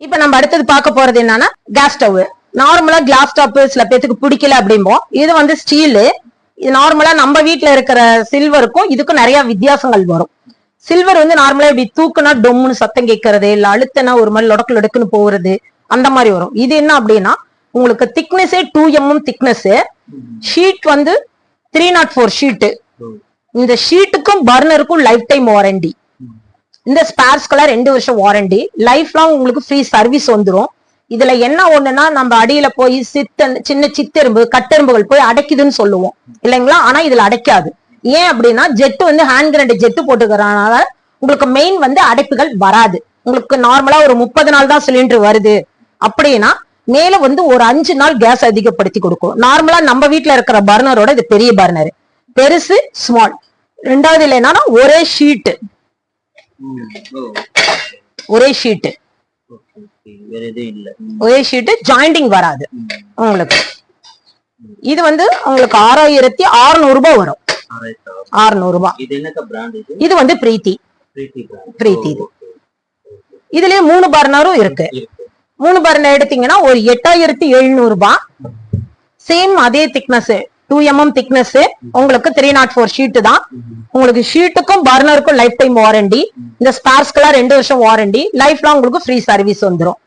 இப்ப நம்ம அடுத்தது பார்க்க போறது என்னன்னா கேஸ் ஸ்டவ் நார்மலா கிளாஸ் ஸ்டவ் சில பேத்துக்கு பிடிக்கல அப்படிம்போம். இது வந்து ஸ்டீலு இது நார்மலா நம்ம வீட்ல இருக்கிற சில்வருக்கும் இதுக்கும் நிறைய வித்தியாசங்கள் வரும். சில்வர் வந்து நார்மலா இப்படி தூக்குனா டொம்முன்னு சத்தம் கேட்கறது இல்ல அழுத்தனா ஒரு மாதிரி லொடக்கு லொடக்குன்னு போறது அந்த மாதிரி வரும். இது என்ன அப்படின்னா உங்களுக்கு திக்னஸே டூ எம்எம் திக்னஸ் ஷீட் வந்து த்ரீ நாட் ஃபோர் ஷீட்டு இந்த ஷீட்டுக்கும் பர்னருக்கும் லைஃப் டைம் வாரண்டி இந்த ஸ்பேர்ஸ்க்கெல்லாம் ரெண்டு வருஷம் வாரண்டி லைஃப் லாங் உங்களுக்கு ஃப்ரீ சர்வீஸ் வந்துடும் இதுல என்ன ஒண்ணுன்னா நம்ம அடியில போய் சித்தன் சின்ன சித்தெரும்பு கட்டெரும்புகள் போய் அடைக்குதுன்னு சொல்லுவோம். இல்லைங்களா? ஆனா இதுல அடைக்காது. ஏன் அப்படின்னா ஜெட்டு வந்து ஹேண்ட் கிரனேட் ஜெட்டு போட்டுக்கிறனால உங்களுக்கு மெயின் வந்து அடைப்புகள் வராது. உங்களுக்கு நார்மலா ஒரு முப்பது நாள் தான் சிலிண்டர் வருது. அப்படின்னா மேல வந்து ஒரு அஞ்சு நாள் கேஸ் அதிகப்படுத்தி கொடுக்கும். நார்மலா நம்ம வீட்டுல இருக்கிற பர்னரோட இது பெரிய பர்னர் பெருசு ஸ்மால் ரெண்டாவது இல்லைன்னா ஒரே ஷீட்டு ஒரே ஷீட் ஒரே ஷீட் ஜாயிண்டிங் வராது. உங்களுக்கு. இது வந்து உங்களுக்கு ஆறாயிரத்தி அறுநூறு ரூபாய் வரும். அறுநூறு ரூபாய். இது வந்து பிரீத்தி. பிரீத்தி இது. இதுலயே மூணு பர்னரும் இருக்கு. இருக்கு மூணு பர்னர் எடுத்தீங்கன்னா ஒரு எட்டாயிரத்தி எழுநூறு ரூபாய். சேம் அதே திக்னஸ் டூ எம்எம் திக்னஸ் உங்களுக்கு த்ரீ நாட் ஃபோர் ஷீட்டு தான். உங்களுக்கு ஷீட்டுக்கும் பர்னருக்கும் லைஃப் டைம் வாரண்டி இந்த ஸ்பார்ஸ்க்கெல்லாம் ரெண்டு வருஷம் வாரண்டி லைஃப் லாங் உங்களுக்கு ஃப்ரீ சர்வீஸ் வந்துரும்.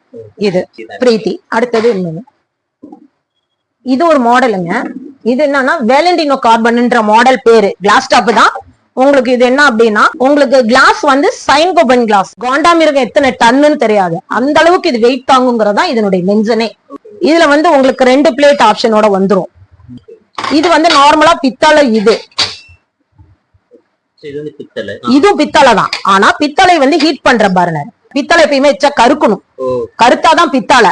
இது பிரீத்தி. அடுத்தது இன்னொன்னு. இது ஒரு மாடலுங்க இது என்னன்னா வேலண்டினோ கார்பன்ன்ற மாடல் பேரு. கிளாஸ் டாப் தான். உங்களுக்கு இது என்ன அப்படின்னா உங்களுக்கு கிளாஸ் வந்து சைன் கோபன் கிளாஸ் காண்டாமிருகம் எத்தனை டன்னுன்னு தெரியாது. அந்த அளவுக்கு இது வெயிட் தாங்குங்கிறதா இதனுடைய மென்சனே இதுல வந்து உங்களுக்கு ரெண்டு பிளேட் ஆப்ஷனோட வந்துரும். இது வந்து நார்மலா பித்தளை இது. இதுவும் பித்தளை தான். ஆனா பித்தளை வந்து ஹீட் பண்ற பர்னர் பித்தளை எப்பயுமே கருக்கணும். கருத்தாதான் பித்தளை.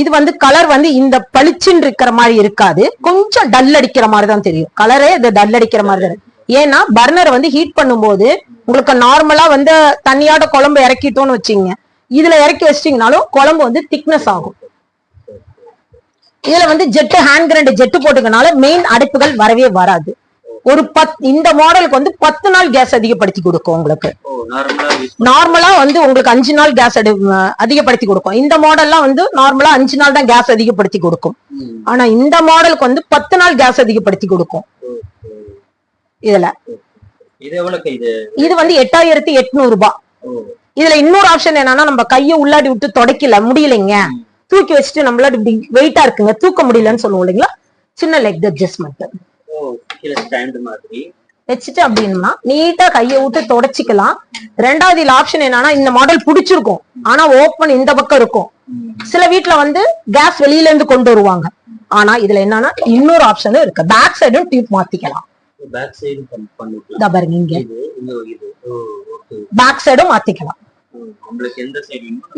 இது வந்து கலர் வந்து இந்த பளிச்சுன்னு இருக்கிற மாதிரி இருக்காது. கொஞ்சம் டல் அடிக்கிற மாதிரி தான் தெரியும். கலரே இது டல் அடிக்கிற மாதிரி தான் ஏன்னா பர்னர் வந்து ஹீட் பண்ணும்போது உங்களுக்கு நார்மலா வந்து தண்ணியாட குழம்பு இறக்கிட்டோம்னு வச்சீங்க இதுல இறக்கி வச்சிட்டீங்கனாலும் குழம்பு வந்து திக்னஸ் ஆகும். இதுல வந்து ஜெட்டு ஹேண்ட் கிரைண்ட் ஜெட்டு போட்டுக்கனால மெயின் அடைப்புகள் வரவே வராது. ஒரு பத் இந்த மாடலுக்கு வந்து பத்து நாள் கேஸ் அதிகப்படுத்தி கொடுக்கும் உங்களுக்கு. நார்மலா வந்து உங்களுக்கு அஞ்சு நாள் கேஸ் அதிகப்படுத்தி கொடுக்கும். இந்த மாடல்லாம் வந்து நார்மலா அஞ்சு நாள் தான் கேஸ் அதிகப்படுத்தி கொடுக்கும். ஆனா இந்த மாடலுக்கு வந்து பத்து நாள் கேஸ் அதிகப்படுத்தி கொடுக்கும். இதுல. இது வந்து எட்டாயிரத்தி எட்நூறு ரூபாய். இதுல இன்னொரு ஆப்ஷன் என்னன்னா நம்ம கையை உள்ளாடி விட்டு தொடக்கல முடியலைங்க. தூக்கி வச்சுட்டு நம்மளால இப்படி வெயிட்டா இருக்குங்க. தூக்க முடியலன்னு சொல்லுவோம் இல்லைங்களா? சின்ன லெக் அட்ஜஸ்ட்மெண்ட் வச்சுட்டு அப்படின்னா நீட்டா கையை விட்டு தொடச்சிக்கலாம். ரெண்டாவது ஆப்ஷன் என்னன்னா இந்த மாடல் பிடிச்சிருக்கும். ஆனா ஓப்பன் இந்த பக்கம் இருக்கும். சில வீட்ல வந்து கேஸ் வெளியில இருந்து கொண்டு வருவாங்க. ஆனா இதுல என்னன்னா இன்னொரு ஆப்ஷனும் இருக்கு. பேக் சைடும் டியூப் மாத்திக்கலாம். பேக் சைடும் மாத்திக்கலாம்.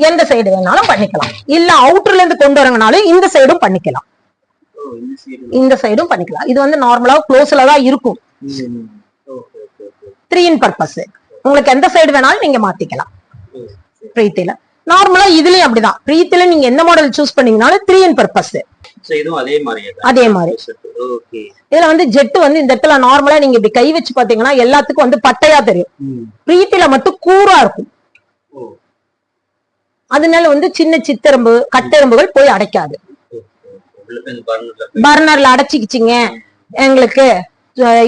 எந்த சைடு வேணாலும் பண்ணிக்கலாம். இல்ல அவுட்டர்ல இருந்து கொண்டு வரங்கனாலும் இந்த சைடும் பண்ணிக்கலாம். இந்த சைடு இந்த சைடும் பண்ணிக்கலாம். இது வந்து நார்மலா க்ளோஸ்ல தான் இருக்கும். த்ரீ இன் பர்பஸ் உங்களுக்கு எந்த சைடு வேணாலும் நீங்க மாத்திக்கலாம். பிரீத்தில நார்மலா இதுலயும் அப்படிதான். பிரீத்தில நீங்க எந்த மாடல் சூஸ் பண்ணீங்கனாலும் த்ரீ இன் பர்பஸ் அதே மாதிரி. இதுல வந்து ஜெட் வந்து இந்த இடத்துல நார்மலா நீங்க இப்படி கை வச்சு பாத்தீங்கன்னா எல்லாத்துக்கும் வந்து பட்டையா தெரியும். பிரீத்தில மட்டும் கூரா இருக்கும். அதனால வந்து சின்ன சித்தெரும்பு கட்டெரும்புகள் போய் அடைக்காது. பர்னர்ல அடைச்சிக்கிச்சிங்க. எங்களுக்கு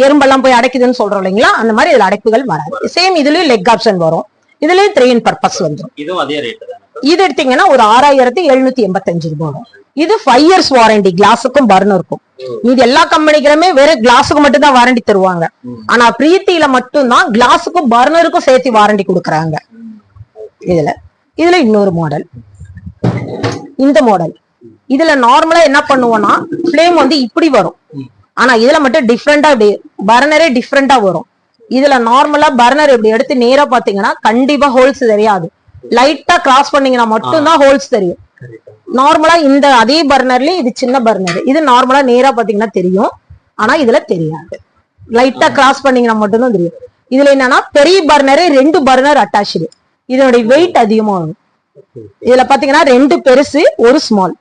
எறும்பெல்லாம் போய் அடைக்குதுன்னு சொல்றோம் இல்லைங்களா? அந்த மாதிரி இதுல அடைப்புகள் வராது. சேம் இதுலயும் லெக் ஆப்ஷன் வரும். இதுலயும் த்ரீ இன் பர்பஸ் தானே? இது எடுத்தீங்கன்னா ஒரு ஆறாயிரத்தி எழுநூத்தி எண்பத்தஞ்சு ரூபாய் வரும். இது ஃபைவ் இயர்ஸ் வாரண்டி கிளாஸுக்கும் பர்னருக்கும். இது எல்லா கம்பெனிகளுமே வெறும் கிளாஸுக்கு மட்டும் தான் வாரண்டி தருவாங்க ஆனா பிரீத்தியில மட்டும்தான் கிளாஸுக்கும் பர்னருக்கும் சேர்த்து வாரண்டி கொடுக்குறாங்க. இதுல. இதுல இன்னொரு மாடல் இந்த மாடல் இதுல நார்மலா என்ன பண்ணுவோம்னா ஃப்ளேம் வந்து இப்படி வரும். ஆனா இதுல மட்டும் டிஃப்ரெண்டா இப்படி பர்னரே டிஃப்ரெண்டா வரும். இதுல நார்மலா பர்னர் இப்படி எடுத்து நேரா பாத்தீங்கன்னா கண்டிப்பா ஹோல்ஸ் தெரியாது. லைட்டா கிராஸ் பண்ணீங்கன்னா மட்டும்தான் ஹோல்ஸ் தெரியும். நார்மலா இந்த அதே பர்னர்லயே இது சின்ன பர்னர் இது நார்மலா நேரா பாத்தீங்கன்னா தெரியும். ஆனா இதுல தெரியாது. லைட்டா கிராஸ் பண்ணீங்கன்னா மட்டும்தான் தெரியும். இதுல என்னன்னா பெரிய பர்னரே ரெண்டு பர்னர் அட்டாச்சு இதனுடைய வெயிட் அதிகமா வரும் இதுல பாத்தீங்கன்னா ரெண்டு பெருசு ஒரு ஸ்மால்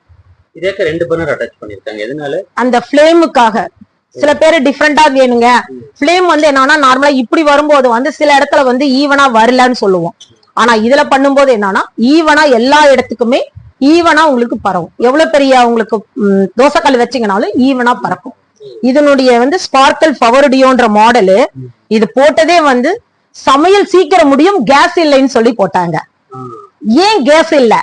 இதேக்க ரெண்டு பர்னர் அட்டாச் பண்ணிருக்காங்க எதனால? அந்த ஃப்ளேமுக்காக சில பேர் டிஃப்ரெண்டா வேணுங்க. ஃப்ளேம் வந்து என்னன்னா நார்மலா இப்படி வரும்போது வந்து சில இடத்துல வந்து ஈவனா வரலன்னு சொல்லுவோம். ஆனா இதுல பண்ணும்போது என்னன்னா ஈவனா எல்லா இடத்துக்குமே ஈவனா உங்களுக்கு பரவும். எவ்வளவு பெரிய உங்களுக்கு தோசைக்கல் வச்சீங்கனாலும் ஈவனா பறக்கும். இதனுடைய வந்து ஸ்பார்க்கல் பவர்டியோன்ற மாடலு இது போட்டதே வந்து சமையல் சீக்கிரம் முடியும் கேஸ் இல்லைன்னு சொல்லி போட்டாங்க. ஏன் கேஸ் இல்ல?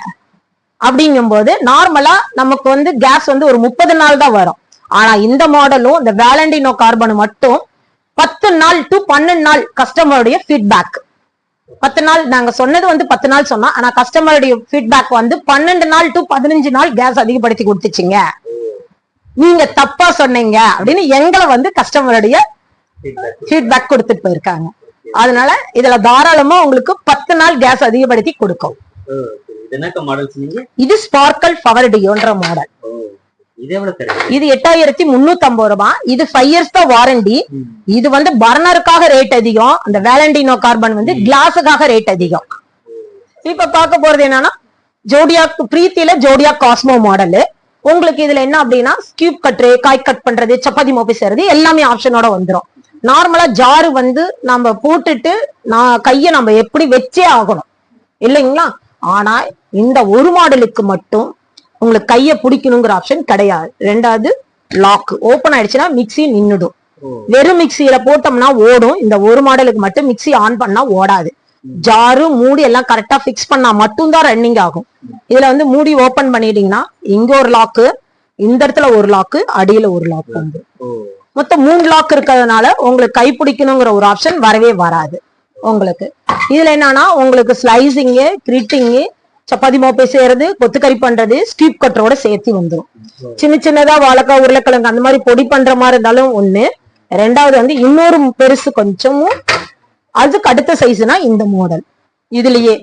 அப்படிங்கும்போது நார்மலா நமக்கு வந்து கேஸ் வந்து ஒரு முப்பது நாள் தான் வரும். ஆனா இந்த மாடலும் இந்த வேலண்டினோ கார்பன் மட்டும் பத்து நாள் டு பன்னெண்டு நாள் கஸ்டமருடைய ஃபீட்பேக் பத்து நாள் நாங்க சொன்னது வந்து பத்து நாள் சொன்னோம் ஆனா கஸ்டமருடைய ஃபீட்பேக் வந்து பன்னெண்டு நாள் டு பதினஞ்சு நாள் கேஸ் அதிகப்படுத்தி கொடுத்துச்சிங்க. நீங்க தப்பா சொன்னீங்க அப்படின்னு எங்களை வந்து கஸ்டமருடைய. ஃபீட்பேக் கொடுத்துட்டு போயிருக்காங்க. அதனால இதுல தாராளமா உங்களுக்கு பத்து நாள் கேஸ் அதிகப்படுத்தி கொடுக்கும். இது ஸ்பார்க்கல் பவர் டியோன்ற மாடல் இது எட்டாயிரத்தி முன்னூத்தி ஐம்பது ரூபாய் இது ஃபைவ் இயர்ஸ் தான் வாரண்டி. இது வந்து பர்னருக்காக ரேட் அதிகம். அந்த வேலண்டினோ கார்பன் வந்து கிளாஸுக்காக ரேட் அதிகம். இப்ப பார்க்க போறது என்னன்னா ஜோடியாக் பிரீத்தில ஜோடியா காஸ்மோ மாடல் உங்களுக்கு இதுல என்ன அப்படின்னா ஸ்கியூப் கட்ரு காய் கட் பண்றது சப்பாத்தி மோப்பி செய்யறது எல்லாமே ஆப்ஷனோட வந்துரும். நார்மலா ஜாரு வந்து நம்ம போட்டுட்டு நான் கைய நம்ம எப்படி வச்சே ஆகணும். இல்லைங்களா? ஆனா இந்த ஒரு மாடலுக்கு மட்டும் உங்களுக்கு கைய பிடிக்கணுங்கிற ஆப்ஷன் கிடையாது. ரெண்டாவது லாக் ஓபன் ஆயிடுச்சுன்னா மிக்ஸி நின்னுடும். ஓ. வெறும் மிக்ஸியில போட்டோம்னா ஓடும். இந்த ஒரு மாடலுக்கு மட்டும் மிக்ஸி ஆன் பண்ணா ஓடாது. ஜாரு மூடி எல்லாம் கரெக்டா ஃபிக்ஸ் பண்ணா மட்டும்தான் ரன்னிங் ஆகும். இதுல வந்து மூடி ஓபன் பண்ணிட்டீங்கன்னா இங்க ஒரு லாக்கு இந்த இடத்துல ஒரு லாக்கு அடியில ஒரு லாக் வந்து மொத்தம் மூணு லாக் இருக்கிறதுனால உங்களுக்கு கை பிடிக்கணுங்கிற ஒரு ஆப்ஷன் வரவே வராது. உங்களுக்கு. இதுல என்னன்னா உங்களுக்கு ஸ்லைசிங்கு கிரிட்டிங்கு சப்பாத்தி மோப்பை செய்யறது கொத்துக்கறி பண்றது ஸ்டீப் கட்டரோட சேர்த்து வந்துடும் சின்ன சின்னதா வாழைக்காய் உருளைக்கிழங்கு அந்த மாதிரி பொடி பண்ற மாதிரி இருந்தாலும் ஒண்ணு. ரெண்டாவது வந்து இன்னொரு பெருசு கொஞ்சமும் அதுக்கு அடுத்த சைஸ்னா இந்த மாடல் இதுலயே.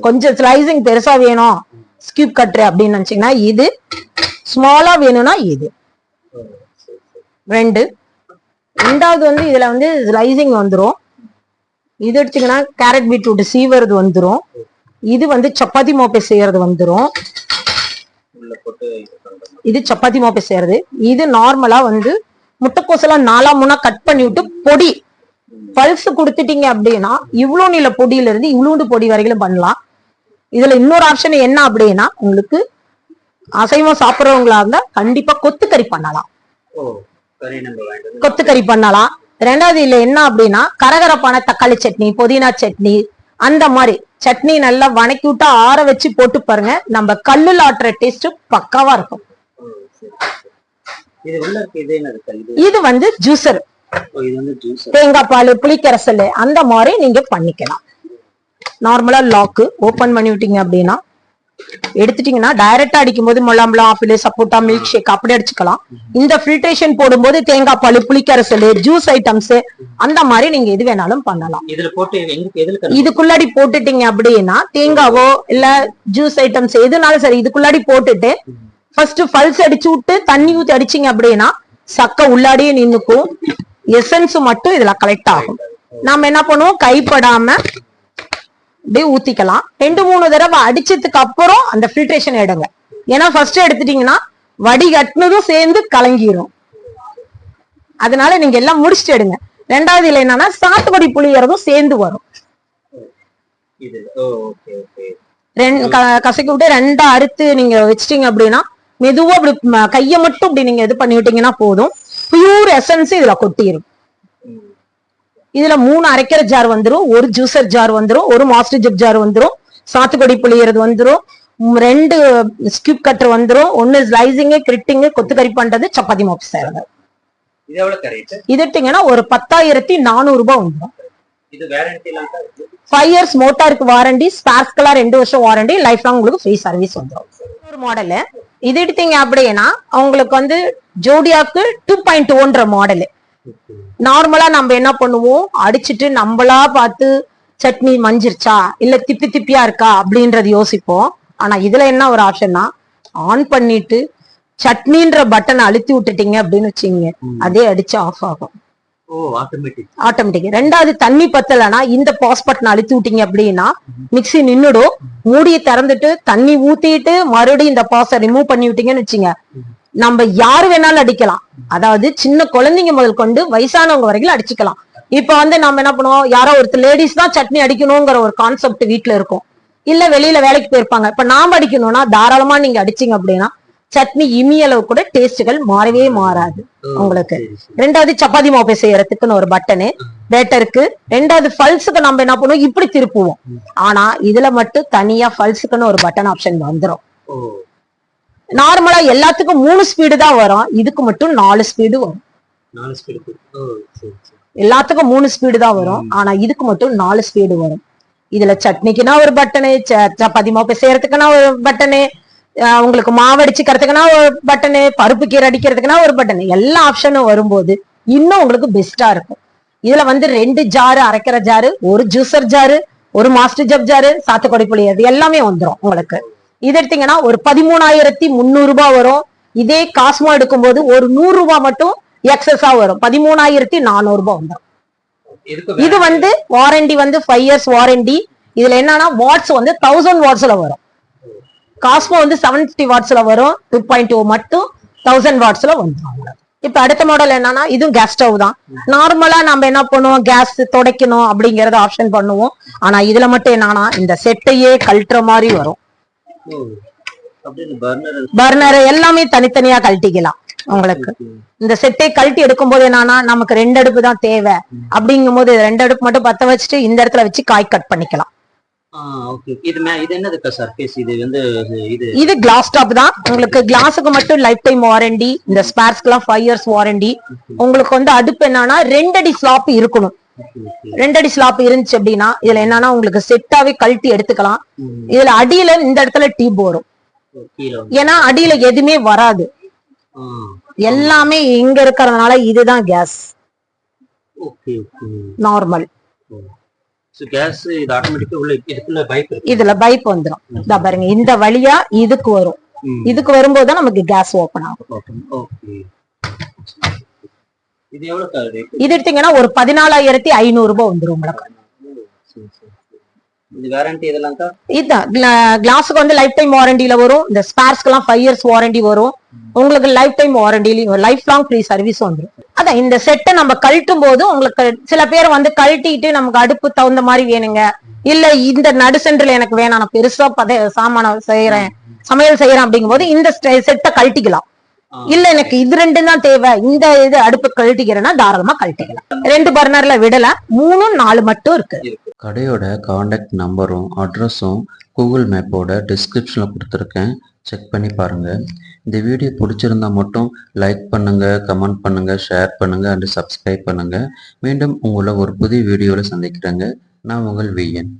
கொஞ்சம் ஸ்லைசிங் பெருசா வேணும். ஸ்கீப் கட்ரு அப்படின்னு நினைச்சீங்கன்னா இது. ஸ்மாலா வேணும்னா இது. ரெண்டு. ரெண்டாவது வந்து இதுல வந்து ஸ்லைசிங் வந்துடும் இது எடுத்தீங்கன்னா கேரட் பீட்ரூட் சீவறது வந்துரும். இது வந்து சப்பாத்தி மோப்பை செய்யறது வந்துடும் இது சப்பாத்தி மோப்பை செய்யறது. இது நார்மலா வந்து முட்டைக்கோசெல்லாம் நாலா மூணா கட் பண்ணி விட்டு பொடி. பல்ஸ் கொடுத்துட்டீங்க அப்படின்னா இவ்வளோ நில பொடியில இருந்து இவ்வளோண்டு பொடி வரைக்கும் பண்ணலாம். இதுல இன்னொரு ஆப்ஷன் என்ன அப்படின்னா உங்களுக்கு அசைவம் சாப்பிடுறவங்களா இருந்தா கண்டிப்பா கொத்துக்கறி பண்ணலாம். கொத்துக்கறி பண்ணலாம். ரெண்டாவது இல்ல என்ன அப்படின்னா கரகரப்பான தக்காளி சட்னி புதினா சட்னி அந்த மாதிரி சட்னி நல்லா வணக்கி விட்டா ஆற வச்சு போட்டு பாருங்க. நம்ம கல்லுல ஆட்டுற டேஸ்ட் பக்காவா இருக்கும். இது வந்து ஜூசர் தேங்காய் பால் புளிக்கரசல் அந்த மாதிரி நீங்க பண்ணிக்கலாம். நார்மலா லாக்கு ஓபன் பண்ணி விட்டீங்க அப்படின்னா எடுத்துட்டீங்கன்னா டைரக்டா அடிக்கும் போது முலாம்பழம் ஆப்பிள் சப்போட்டா மில்க் ஷேக் அப்படி அடிச்சுக்கலாம். இந்த ஃபில்ட்ரேஷன் போடும்போது தேங்காய் பால் புளிக்கரசல் ஜூஸ் ஐட்டம்ஸ் அந்த மாதிரி நீங்க எது வேணாலும் பண்ணலாம். இதுக்குள்ளாடி போட்டுட்டீங்க அப்படின்னா தேங்காவோ இல்ல ஜூஸ் ஐட்டம்ஸ் எதுனாலும் சரி இதுக்குள்ளாடி போட்டுட்டு ஃபர்ஸ்ட் பல்ஸ் அடிச்சு விட்டு தண்ணி ஊத்தி அடிச்சீங்க அப்படின்னா சக்கை உள்ளாடியே நின்னுக்கும். எசன்ஸ் மட்டும் இதுல கலெக்ட் ஆகும். நாம என்ன பண்ணுவோம்? கைப்படாம அப்படியே ஊத்திக்கலாம். ரெண்டு மூணு தடவை அடிச்சதுக்கு அப்புறம் அந்த ஃபில்ட்ரேஷன் எடுங்க. ஏன்னா ஃபர்ஸ்ட் எடுத்துட்டீங்கன்னா வடிகட்டினதும் சேர்ந்து கலங்கிரும். அதனால நீங்க எல்லாம் முடிச்சுட்டு எடுங்க. ரெண்டாவது இல்ல என்னன்னா சாத்துக்குடி புளியறதும் சேர்ந்து வரும். கசக்கி விட்டு ரெண்டா அறுத்து நீங்க வச்சிட்டீங்க அப்படின்னா மெதுவா அப்படி கைய மட்டும் இப்படி நீங்க இது பண்ணி விட்டீங்கன்னா போதும். பியூர் எசன்ஸ் இதுல கொட்டிரும். இதுல மூணு அரைக்கிற ஜார் வந்துரும் ஒரு ஜூசர் ஜார் வந்துரும் ஒரு மாஸ்டர் ஜப் ஜார் வந்துரும் சாத்துக்குடி புளியறது வந்துரும் ம், ரெண்டு ஸ்கியூப் கட்டர் வந்துரும் ஒன்னு ஸ்லைசிங்கு கிரிட்டிங்கு கொத்துக்கறி பண்றது சப்பாத்தி மாப்பு செய்யறது இது எடுத்தீங்கன்னா ஒரு பத்தாயிரத்தி நானூறு ரூபாய் இருக்கு ஃபைவ் இயர்ஸ் மோட்டாருக்கு வாரண்டி ஸ்பார்ஸ்க்கெல்லாம் ரெண்டு வருஷம் வாரண்டி லைஃப் லாங் உங்களுக்கு ஃப்ரீ சர்வீஸ் வந்துடும் ஒரு மாடலு இது எடுத்தீங்க அப்படின்னா உங்களுக்கு வந்து ஜோடியாக்கு டூ பாயிண்ட் ஓன்ற மாடலு நார்மலா நம்ம என்ன பண்ணுவோம்? அடிச்சிட்டு நம்மளா பார்த்து சட்னி மஞ்சிருச்சா? இல்ல திப்பி திப்பியா இருக்கா? அப்படின்றது யோசிப்போம். ஆனா இதுல என்ன ஒரு ஆப்ஷன்னா ஆன் பண்ணிட்டு சட்னின்ற பட்டனை அழுத்தி விட்டுட்டீங்க அப்படின்னு வச்சுங்க அதே அடிச்சு ஆஃப் ஆகும். ஆட்டோமேட்டிக் ரெண்டாவது தண்ணி பத்தலைன்னா இந்த பாஸ் பட்டன் அழுத்தி விட்டீங்க அப்படின்னா மிக்ஸி நின்னுடும். மூடியை திறந்துட்டு தண்ணி ஊத்திட்டு மறுபடியும் இந்த பாஸை ரிமூவ் பண்ணி விட்டீங்கன்னு வச்சுங்க நம்ம யாரு வேணாலும் அடிக்கலாம். அதாவது சின்ன குழந்தைங்க முதல் கொண்டு வயசானவங்க வரைக்கும் அடிச்சுக்கலாம். இப்ப வந்து நம்ம என்ன பண்ணுவோம்? யாரோ ஒருத்தர் லேடிஸ் தான் சட்னி அடிக்கணுங்கிற ஒரு கான்செப்ட் வீட்ல இருக்கும். இல்ல வெளியில வேலைக்கு போயிருப்பாங்க. இப்ப நாம அடிக்கணும்னா தாராளமா நீங்க அடிச்சீங்க அப்படின்னா சட்னி இமியளவு கூட டேஸ்ட்கள் மாறவே மாறாது உங்களுக்கு. ரெண்டாவது சப்பாத்தி மாவு செய்யறதுக்குன்னு ஒரு பட்டனு பேட்டருக்கு ரெண்டாவது பல்ஸுக்கு நம்ம என்ன பண்ணுவோம்? இப்படி திருப்புவோம். ஆனா இதுல மட்டும் தனியா பல்ஸுக்குன்னு ஒரு பட்டன் ஆப்ஷன் வந்துரும். ஓ நார்மலா எல்லாத்துக்கும் மூணு ஸ்பீடு தான் வரும். இதுக்கு மட்டும் நாலு ஸ்பீடு வரும். எல்லாத்துக்கும் மூணு ஸ்பீடு தான் வரும். ஆனா இதுக்கு மட்டும் நாலு ஸ்பீடு வரும். இதுல சட்னிக்குனா ஒரு பட்டனு சப்பாத்தி மாவு செய்யறதுக்குனா ஒரு பட்டனு உங்களுக்கு மாவு அடிச்சுக்கிறதுக்குனா ஒரு பட்டனு பருப்பு கீரை அடிக்கிறதுக்குனா ஒரு பட்டனு. எல்லா ஆப்ஷனும் வரும்போது இன்னும் உங்களுக்கு பெஸ்டா இருக்கும். இதுல வந்து ரெண்டு ஜாரு அரைக்கிற ஜாரு ஒரு ஜூசர் ஜாரு ஒரு மாஸ்டர் ஜப் ஜாரு சாத்துக்குடி புளி அது எல்லாமே வந்துரும் உங்களுக்கு. இது எடுத்தீங்கன்னா ஒரு பதிமூணாயிரத்தி முந்நூறு ரூபாய் வரும். இதே காஸ்மோ எடுக்கும்போது ஒரு நூறு ரூபாய் மட்டும் எக்ஸஸா வரும். பதிமூணாயிரத்தி நானூறு ரூபாய் இதுக்கு இது வந்து வாரண்டி வந்து ஃபைவ் இயர்ஸ் வாரண்டி இதுல என்னன்னா வாட்ஸ் வந்து தௌசண்ட் வாட்ஸ்ல வரும். காஸ்மோ வந்து செவன் பிப்டி வாட்ஸ்ல வரும். டூ பாயிண்ட் டூ மட்டும் தௌசண்ட் வாட்ஸ்ல வந்துரும். இப்ப அடுத்த மாடல் என்னன்னா இதுவும் கேஸ் ஸ்டவ் தான். நார்மலா நம்ம என்ன பண்ணுவோம்? கேஸ் துடைக்கணும் அப்படிங்கறத ஆப்ஷன் பண்ணுவோம். ஆனா இதுல மட்டும் என்னன்னா இந்த செட்டையே கழட்டுற மாதிரி வரும். பர்னர் எல்லாமே தனித்தனியா கழட்டிக்கலாம் உங்களுக்கு. இந்த செட்டை கழட்டி எடுக்கும்போது என்னன்னா நமக்கு ரெண்டு அடுப்பு தான் தேவை. அப்படிங்கும் போது ரெண்டு அடுப்பு மட்டும் பத்த வச்சுட்டு இந்த இடத்துல வச்சு காய் கட் பண்ணிக்கலாம். இது கிளாஸ் டாப் தான். உங்களுக்கு கிளாஸுக்கு மட்டும் லைஃப் டைம் வாரண்டி இந்த ஸ்பேர்ஸ்க்குலாம் ஃபைவ் இயர்ஸ் வாரண்டி உங்களுக்கு வந்து அடுப்பு என்னன்னா ரெண்டடி ஸ்லாப் இருக்கணும். ரெண்டடி ஸ்லாப் இருந்துச்சு அப்படின்னா இதுல என்னன்னா உங்களுக்கு செட்டாவே கழட்டி எடுத்துக்கலாம். இதுல அடியில இந்த இடத்துல டீப் வரும் ஏன்னா அடியில எதுவுமே வராது. எல்லாமே இங்க இருக்கிறதுனால இதுதான் கேஸ் நார்மல் இதுல பைப் வந்துரும். இதா பாருங்க இந்த வழியா இதுக்கு வரும். இதுக்கு வரும்போது நமக்கு கேஸ் ஓபன் ஆகும். இது எவ்வளவு ரேட் இது எடுத்தீங்கன்னா ஒரு பதினாலாயிரத்தி ஐநூறு ரூபாய் வந்துரும் உங்களுக்கு இதுதான் கிளாஸுக்கு வந்து லைஃப் டைம் வாரண்டில வரும். இந்த ஸ்பேர்ஸ்க்கு எல்லாம் ஃபைவ் இயர்ஸ் வாரண்டி வரும். உங்களுக்கு லைஃப் டைம் வாரண்டிலையும் லைஃப் லாங் ஃப்ரீ சர்வீஸ் வந்துரும். அதான் இந்த செட்டை நம்ம கழட்டும் போது உங்களுக்கு சில பேர் வந்து கழட்டிட்டு நமக்கு அடுப்பு தகுந்த மாதிரி வேணுங்க. இல்ல இந்த நடு சென்டர்ல எனக்கு வேணாம் நான் பெருசா பத சாமான செய்யறேன் சமையல் செய்யறேன் அப்படிங்கும்போது இந்த செட்டை கழட்டிக்கலாம். இல்ல எனக்கு இது ரெண்டும் தான் தேவை. இந்த இது அடுப்பு கழட்டிக்கிறேன்னா தாராளமா கழட்டிக்கலாம். ரெண்டு பர்னர்ல விடல. மூணு நாலு மட்டும் இருக்கு. கடையோட காண்டாக்ட் நம்பரும் அட்ரஸும் கூகுள் மேப்போட டிஸ்கிரிப்ஷனில் கொடுத்துருக்கேன். செக் பண்ணி பாருங்கள் இந்த வீடியோ பிடிச்சிருந்தா மட்டும் லைக் பண்ணுங்கள் கமெண்ட் பண்ணுங்கள் ஷேர் பண்ணுங்கள் அண்ட் சப்ஸ்கிரைப் பண்ணுங்கள் மீண்டும் உங்களை ஒரு புதிய வீடியோவில் சந்திக்கிறேங்க. நான் உங்கள் விஎன்